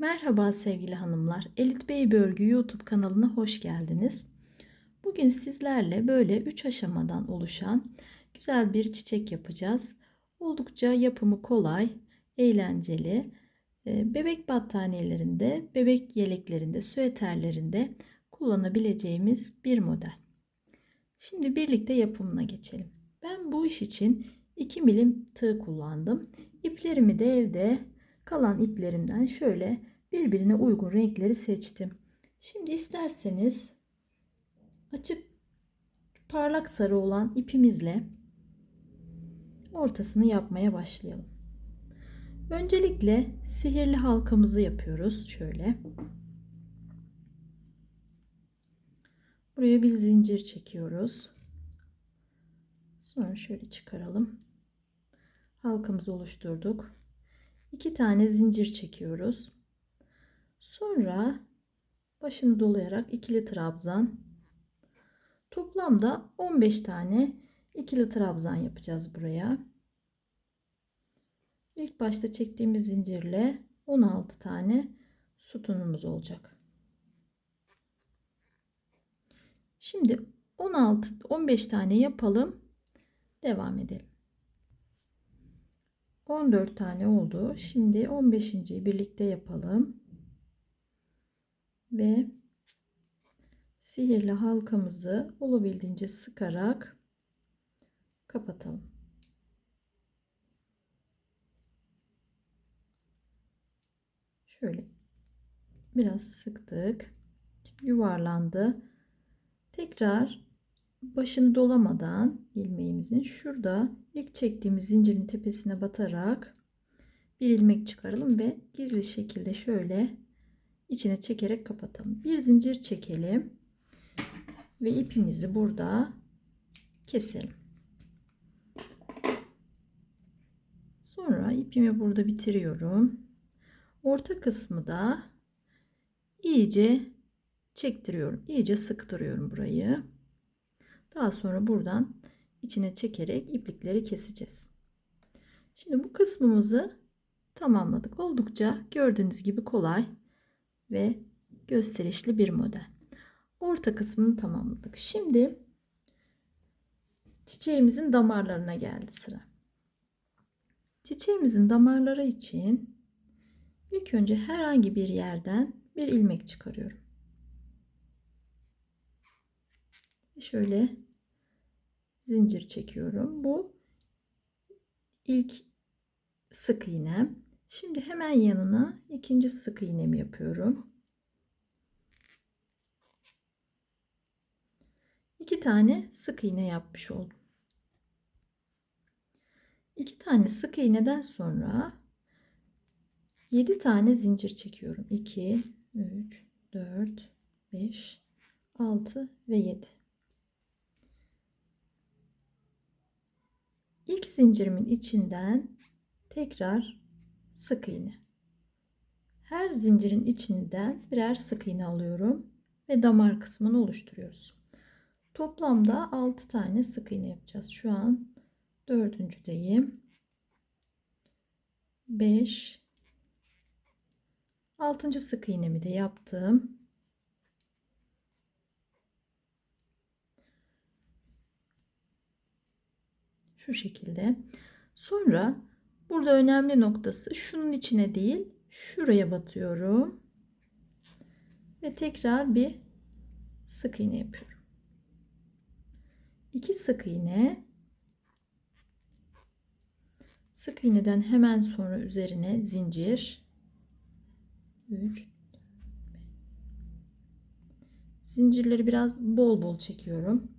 Merhaba sevgili hanımlar. Elit Baby Örgü YouTube kanalına hoş geldiniz. Bugün sizlerle böyle 3 aşamadan oluşan güzel bir çiçek yapacağız. Oldukça yapımı kolay, eğlenceli. Ee, Bebek battaniyelerinde, bebek yeleklerinde, süeterlerinde kullanabileceğimiz bir model. Şimdi birlikte yapımına geçelim. Ben bu iş için 2 milim tığ kullandım. İplerimi de evde kalan iplerimden şöyle birbirine uygun renkleri seçtim. Şimdi isterseniz açık parlak sarı olan ipimizle ortasını yapmaya başlayalım. Öncelikle sihirli halkamızı yapıyoruz. Şöyle. Buraya bir zincir çekiyoruz. Sonra şöyle çıkaralım. Halkamızı oluşturduk. İki tane zincir çekiyoruz. Sonra başını dolayarak ikili trabzan. Toplamda 15 tane ikili trabzan yapacağız buraya. İlk başta çektiğimiz zincirle 16 tane sütunumuz olacak. Şimdi 16 15 tane yapalım. Devam edelim. 14 tane oldu. Şimdi 15.yi birlikte yapalım. Ve sihirli halkamızı olabildiğince sıkarak kapatalım. Şöyle biraz sıktık. Yuvarlandı. Tekrar başını dolamadan ilmeğimizin şurada ilk çektiğimiz zincirin tepesine batarak bir ilmek çıkaralım ve gizli şekilde şöyle içine çekerek kapatalım. Bir zincir çekelim ve ipimizi burada keselim. Sonra ipimi burada bitiriyorum. Orta kısmı da iyice çektiriyorum. İyice sıktırıyorum burayı. Daha sonra buradan içine çekerek iplikleri keseceğiz. Şimdi bu kısmımızı tamamladık. Oldukça gördüğünüz gibi kolay ve gösterişli bir model. Orta kısmını tamamladık. Şimdi çiçeğimizin damarlarına geldi sıra. Çiçeğimizin damarları için ilk önce herhangi bir yerden bir ilmek çıkarıyorum. Şöyle zincir çekiyorum. Bu ilk sık iğnem. Şimdi hemen yanına ikinci sık iğnemi yapıyorum. İki tane sık iğne yapmış oldum. İki tane sık iğneden sonra 7 tane zincir çekiyorum. 2, 3, 4, 5, 6 ve 7. İlk zincirimin içinden tekrar sık iğne. Her zincirin içinden birer sık iğne alıyorum ve damar kısmını oluşturuyoruz. Toplamda 6 tane sık iğne yapacağız. Şu an dördüncüdeyim. 5 6. sık iğnemi de yaptım. Şu şekilde. Sonra burada önemli noktası şunun içine değil şuraya batıyorum. Ve tekrar bir sık iğne yapıyorum. 2 sık iğne sık iğneden hemen sonra üzerine zincir 3 zincirleri biraz bol bol çekiyorum.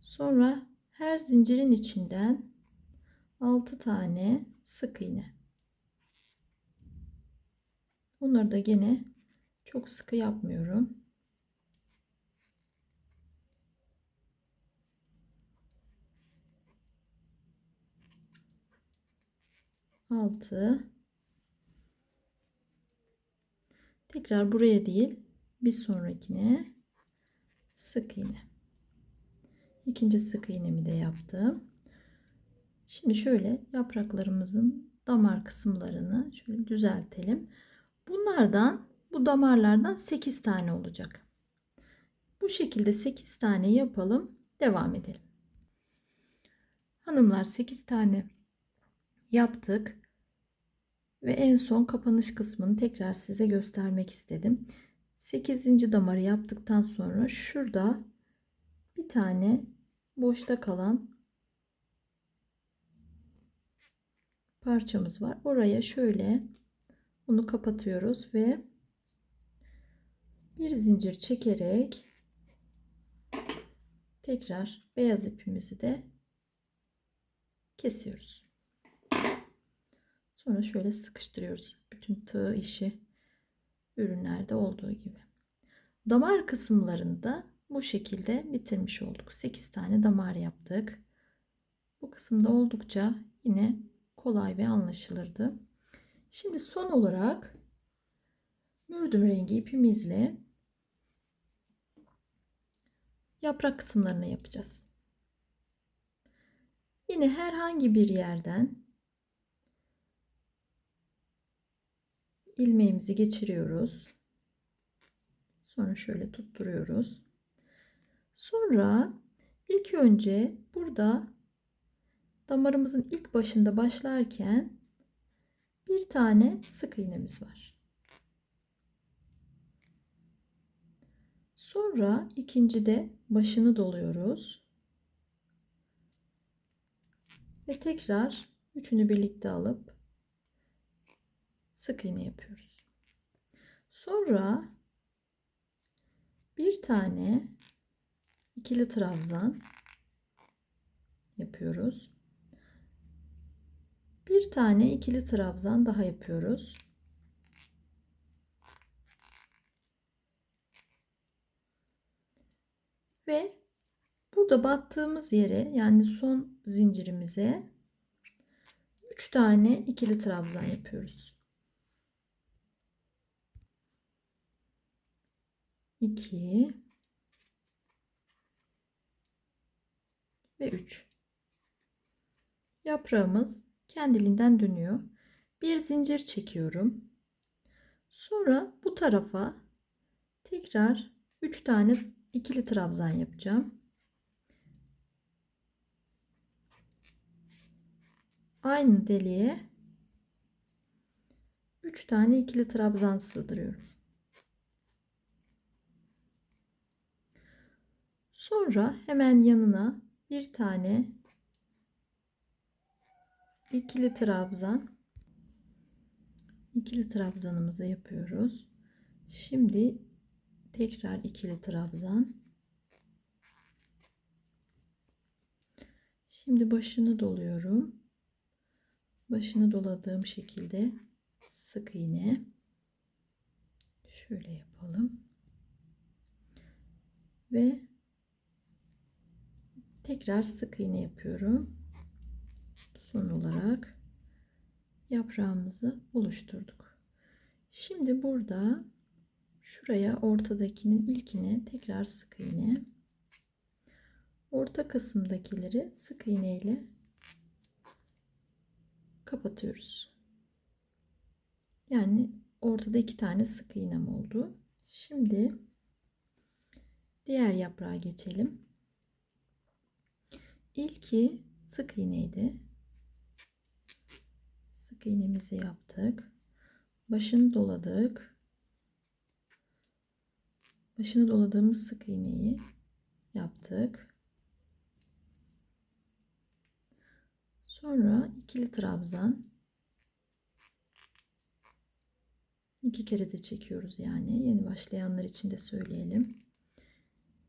Sonra her zincirin içinden 6 tane sık iğne. Bunları da gene çok sıkı yapmıyorum. Altı. Tekrar buraya değil bir sonrakine sık iğne. İkinci sık iğnemi de yaptım. Şimdi şöyle yapraklarımızın damar kısımlarını şöyle düzeltelim. Bunlardan bu damarlardan 8 tane olacak. Bu şekilde 8 tane yapalım. Devam edelim. Hanımlar 8 tane yaptık. Ve en son kapanış kısmını tekrar size göstermek istedim. 8. damarı yaptıktan sonra şurada bir tane boşta kalan parçamız var. Oraya şöyle bunu kapatıyoruz ve bir zincir çekerek tekrar beyaz ipimizi de kesiyoruz. Sonra şöyle sıkıştırıyoruz. Bütün tığ işi ürünlerde olduğu gibi. Damar kısımlarında bu şekilde bitirmiş olduk. 8 tane damar yaptık. Bu kısımda oldukça yine kolay ve anlaşılırdı. Şimdi son olarak mürdüm rengi ipimizle yaprak kısımlarını yapacağız. Yine herhangi bir yerden ilmeğimizi geçiriyoruz. Sonra şöyle tutturuyoruz. Sonra ilk önce burada damarımızın ilk başında başlarken bir tane sık iğnemiz var. Sonra ikinci de başını doluyoruz. Ve tekrar üçünü birlikte alıp sık iğne yapıyoruz. Sonra bir tane ikili trabzan yapıyoruz. Bir tane ikili trabzan daha yapıyoruz. Ve burada battığımız yere yani son zincirimize 3 tane ikili trabzan yapıyoruz. 2 ve 3. Yaprağımız kendiliğinden dönüyor. Bir zincir çekiyorum. Sonra bu tarafa tekrar 3 tane ikili trabzan yapacağım. Aynı deliğe 3 tane ikili trabzan sığdırıyorum. Sonra hemen yanına bir tane ikili trabzan ikili trabzanımızı yapıyoruz. Şimdi tekrar ikili trabzan. Şimdi başını doluyorum. Başını doladığım şekilde sık iğne şöyle yapalım. Ve tekrar sık iğne yapıyorum. Son olarak yaprağımızı oluşturduk. Şimdi burada şuraya ortadakinin ilkine tekrar sık iğne orta kısımdakileri sık iğne ile kapatıyoruz. Yani ortada iki tane sık iğnem oldu. Şimdi diğer yaprağa geçelim. İlki sık iğneydi. İğnemizi yaptık. Başını doladık. Başını doladığımız sık iğneyi yaptık. Sonra ikili trabzan. iki kere de çekiyoruz yani. Yeni başlayanlar için de söyleyelim.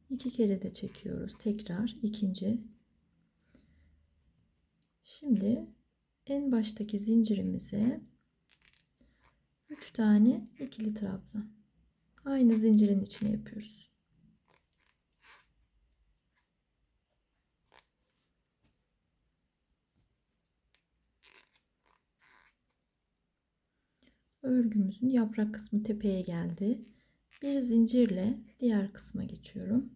İki kere de çekiyoruz. Tekrar ikinci Şimdi en baştaki zincirimize 3 tane ikili trabzan. Aynı zincirin içine yapıyoruz. Örgümüzün yaprak kısmı tepeye geldi. Bir zincirle diğer kısma geçiyorum.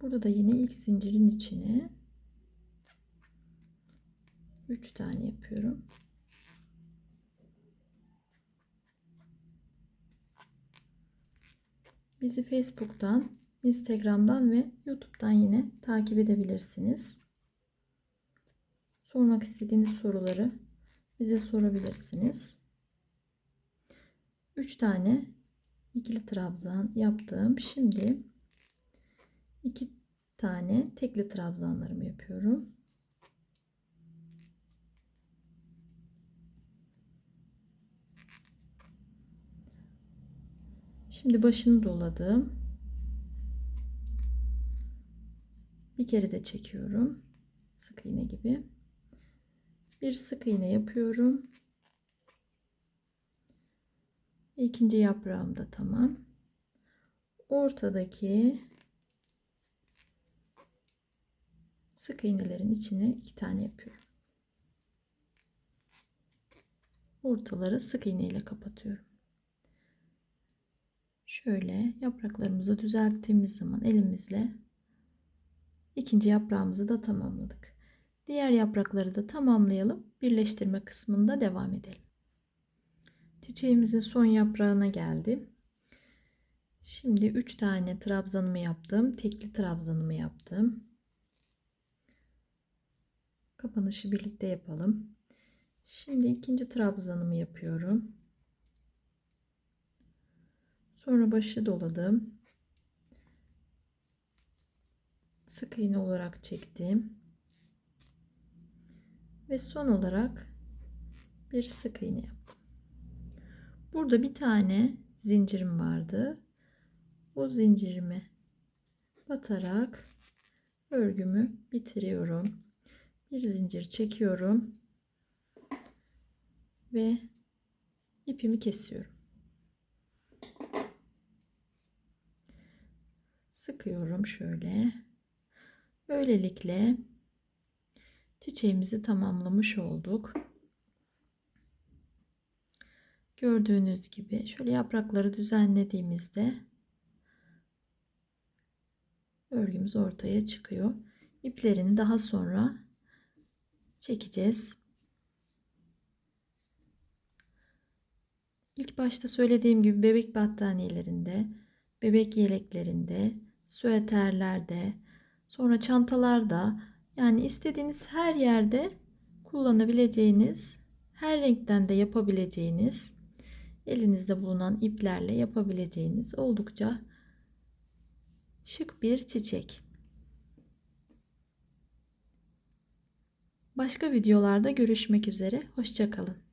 Burada da yine ilk zincirin içine 3 tane yapıyorum. Bizi Facebook'tan, Instagram'dan ve YouTube'dan yine takip edebilirsiniz. Sormak istediğiniz soruları bize sorabilirsiniz. 3 tane ikili trabzan yaptım. Şimdi 2 tane tekli trabzanlarımı yapıyorum. Şimdi başını doladım. Bir kere de çekiyorum. Sık iğne gibi. Bir sık iğne yapıyorum. İkinci yaprağım da tamam. Ortadaki sık iğnelerin içine iki tane yapıyorum. Ortaları sık iğne ile kapatıyorum. Şöyle yapraklarımızı düzelttiğimiz zaman elimizle ikinci yaprağımızı da tamamladık. Diğer yaprakları da tamamlayalım. Birleştirme kısmında devam edelim. Çiçeğimizin son yaprağına geldim. Şimdi 3 tane trabzanımı yaptım. Tekli trabzanımı yaptım. Kapanışı birlikte yapalım. Şimdi ikinci trabzanımı yapıyorum. Sonra başı doladım. Sık iğne olarak çektim. Ve son olarak bir sık iğne yaptım. Burada bir tane zincirim vardı. O zincirimi batarak örgümü bitiriyorum. Bir zincir çekiyorum ve ipimi kesiyorum. Sıkıyorum şöyle. Böylelikle çiçeğimizi tamamlamış olduk. Gördüğünüz gibi şöyle yaprakları düzenlediğimizde örgümüz ortaya çıkıyor. İplerini daha sonra çekeceğiz. İlk başta söylediğim gibi bebek battaniyelerinde, bebek yeleklerinde, süeterlerde, sonra çantalarda yani istediğiniz her yerde kullanabileceğiniz, her renkten de yapabileceğiniz, elinizde bulunan iplerle yapabileceğiniz oldukça şık bir çiçek. Başka videolarda görüşmek üzere. Hoşçakalın.